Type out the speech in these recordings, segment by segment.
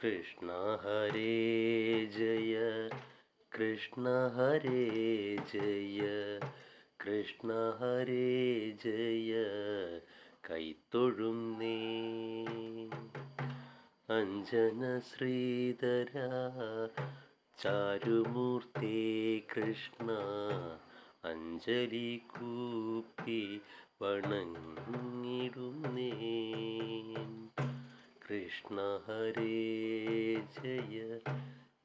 കൃഷ്ണ ഹരേ ജയ കൃഷ്ണ ഹരേ ജയ കൃഷ്ണ ഹരേ ജയ കൈത്തൊഴുന്നേ അഞ്ജന ശ്രീധര ചാരുമൂർത്തി കൃഷ്ണ അഞ്ജലി കൂപ്പി വണങ്ങിടുന്നേ. കൃഷ്ണ ഹരേ ജയ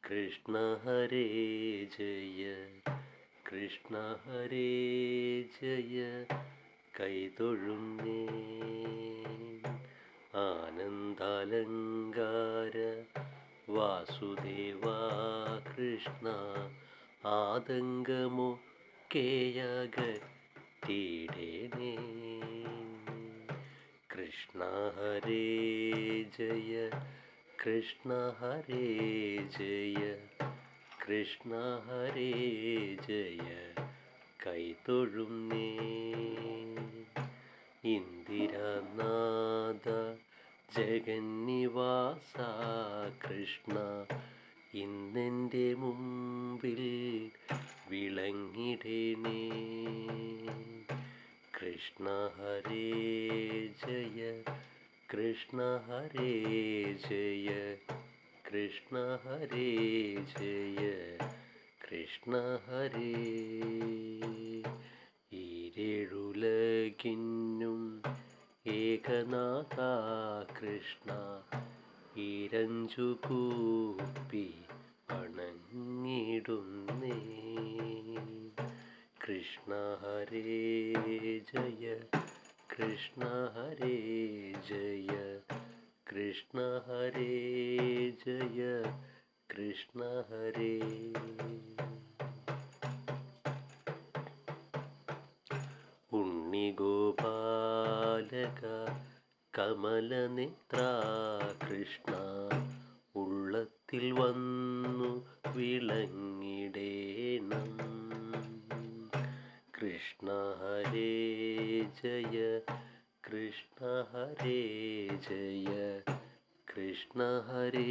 കൃഷ്ണ ഹരേ ജയ കൃഷ്ണ ഹരേ ജയ കൈതൊഴുന്നേ ആനന്ദാലങ്കാര വാസുദേവ കൃഷ്ണ ആതങ്കമോ കേയകത്തിടേണേ കൃഷ്ണ ഹരേ ജയ കൃഷ്ണ ഹരേ ജയ കൃഷ്ണ ഹരേ ജയ കൈതൊഴും നേ. ഇന്ദിരനാഥ ജഗന്നിവാസ കൃഷ്ണ ഇന്നെന്റെ മുമ്പിൽ വിളങ്ങിടണേ കൃഷ്ണ ഹരേ ജയ കൃഷ്ണ ഹരേ ജയ കൃഷ്ണ ഹരേ ജയ കൃഷ്ണ ഹരേ. ഈരേഴുലകിന്നും ഏകനാഥ കൃഷ്ണ ഇരഞ്ചു കൂപ്പി വണങ്ങിടുന്നേ കൃഷ്ണ ഹരേ ജയ കൃഷ്ണ ഹരേ ജയ കൃഷ്ണ ഹരേ ജയ കൃഷ്ണ ഹരേ ഉണ്ണിഗോപാലക കമലനേത്ര കൃഷ്ണ ഉള്ളത്തിൽ വന്നു കൃഷ്ണ ഹരേ ജയ കൃഷ്ണ ഹരേ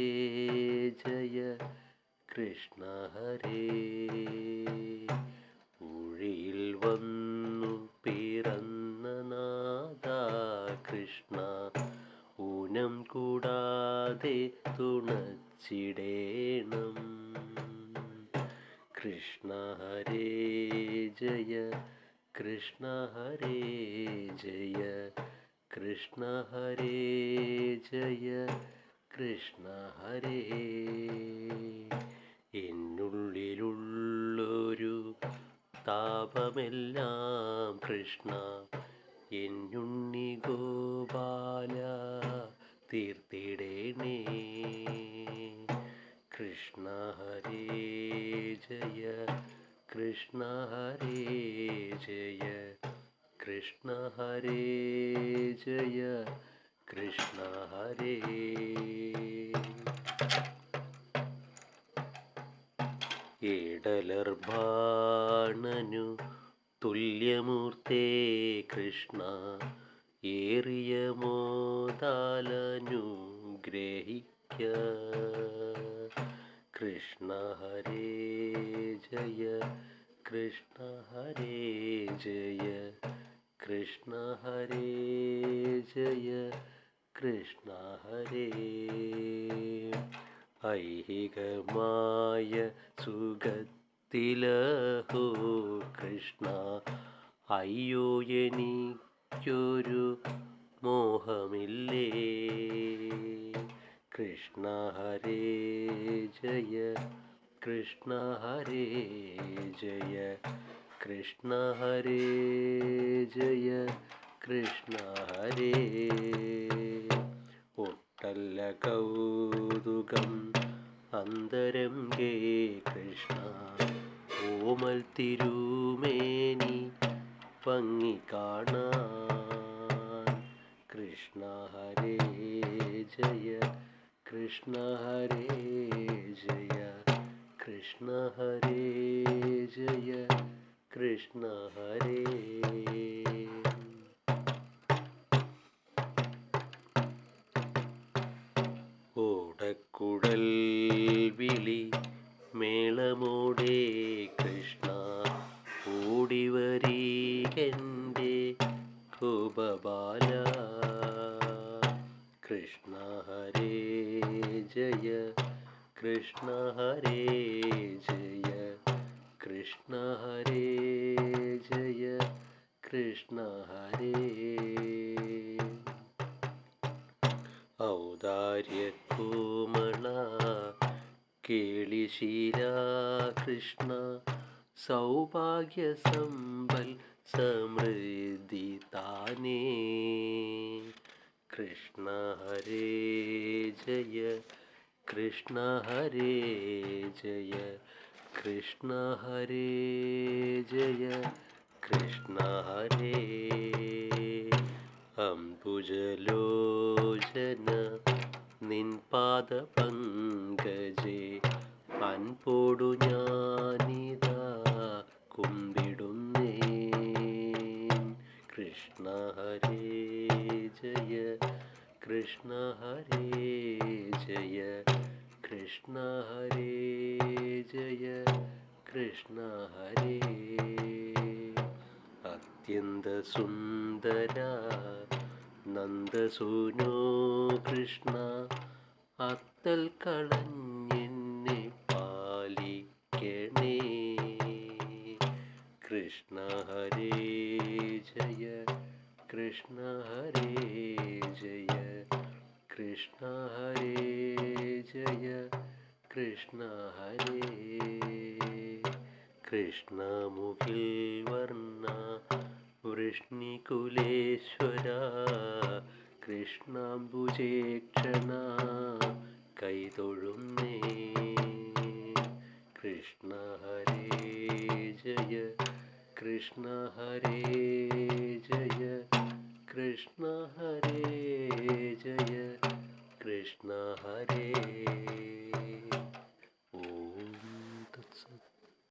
ജയ കൃഷ്ണ ഹരേ. ഊഴിയിൽ വന്നു പിറന്ന കൃഷ്ണ ഊനം കൂടാതെ തുണച്ചിടേണം. കൃഷ്ണ ഹരേ ജയ കൃഷ്ണ ഹരേ ജയ കൃഷ്ണ ഹരേ ജയ കൃഷ്ണ ഹരേ. എന്നുള്ളിലുള്ളൊരു താപമെല്ലാം കൃഷ്ണ എന്നുണ്ണി ഗോപാല തീർത്തിടേണേ. കൃഷ്ണ ഹരേ ജയ കൃഷ്ണ ഹരേ ജയ കൃഷ്ണ ഹരേ ജയ കൃഷ്ണ ഹരേ. ഏടലർബാണനു തുല്യമൂർത്തേ കൃഷ്ണ ഏറിയ മോതാലനു ഗ്രഹിക്ക. കൃഷ്ണ ഹരേ ജയ കൃഷ്ണ ഹരേ ജയ കൃഷ്ണ ഹരേ ജയ കൃഷ്ണ ഹരേ ഐഹികമായ സുഖത്തിലഹോ കൃഷ്ണ അയ്യോ എനിക്കൊരു മോഹമില്ലേ കൃഷ്ണ ഹരേ ജയ കൃഷ്ണ ഹരേ ജയ കൃഷ്ണ ഹരേ ജയ കൃഷ്ണ ഹരേ ഒട്ടല്ല കൗതുകം അന്തരം ഗേ കൃഷ്ണ ഓമൽ തിരുമേനി ഭംഗി കാണാൻ കൃഷ്ണ ഹരേ ജയ കൃഷ്ണ ഹരേ ജയ കൃഷ്ണ ഹരേ ജയ കൃഷ്ണ ഹരേ. കുഴൽ വിളി മേളമോടെ കൃഷ്ണ ഓടിവരീകന്റെ കുബബാല കൃഷ്ണ കൃഷ്ണ ഹരേ ജയ कृष्ण हरे जय कृष्ण हरे जय कृष्ण हरे। औदार्य कोमणा केळिशीला कृष्ण सौभाग्यसम्बल् समृद्धिताने कृष्ण हरे जय। ജയ കൃഷ്ണ ഹരേ ജയ കൃഷ്ണ ഹരേ അംബുജലോചന നിൻ പാദ പങ്കജേ അൻപോടു ഞാനിതാ കുമ്പിടുന്നേ കൃഷ്ണ ഹരേ ജയ കൃഷ്ണ ഹരേ ജയ കൃഷ്ണ ഹരേ ജയ. കൃഷ്ണ ഹരേ. അത്യന്ത സുന്ദര നന്ദസൂനോ കൃഷ്ണ. അത്തൽ കളഞ്ഞെന്നെ പാലിക്കണേ. കൃഷ്ണ ഹരേ കൃഷ്ണമുഖിൽ വർണ്ണ വൃഷ്ണികുലേശ്വര കൃഷ്ണാംബുജേക്ഷണ കൈതൊഴുന്നേ കൃഷ്ണ ഹരേ ജയ കൃഷ്ണ ഹരേ ജയ കൃഷ്ണ ഹരേ ജയ കൃഷ്ണ ഹരേ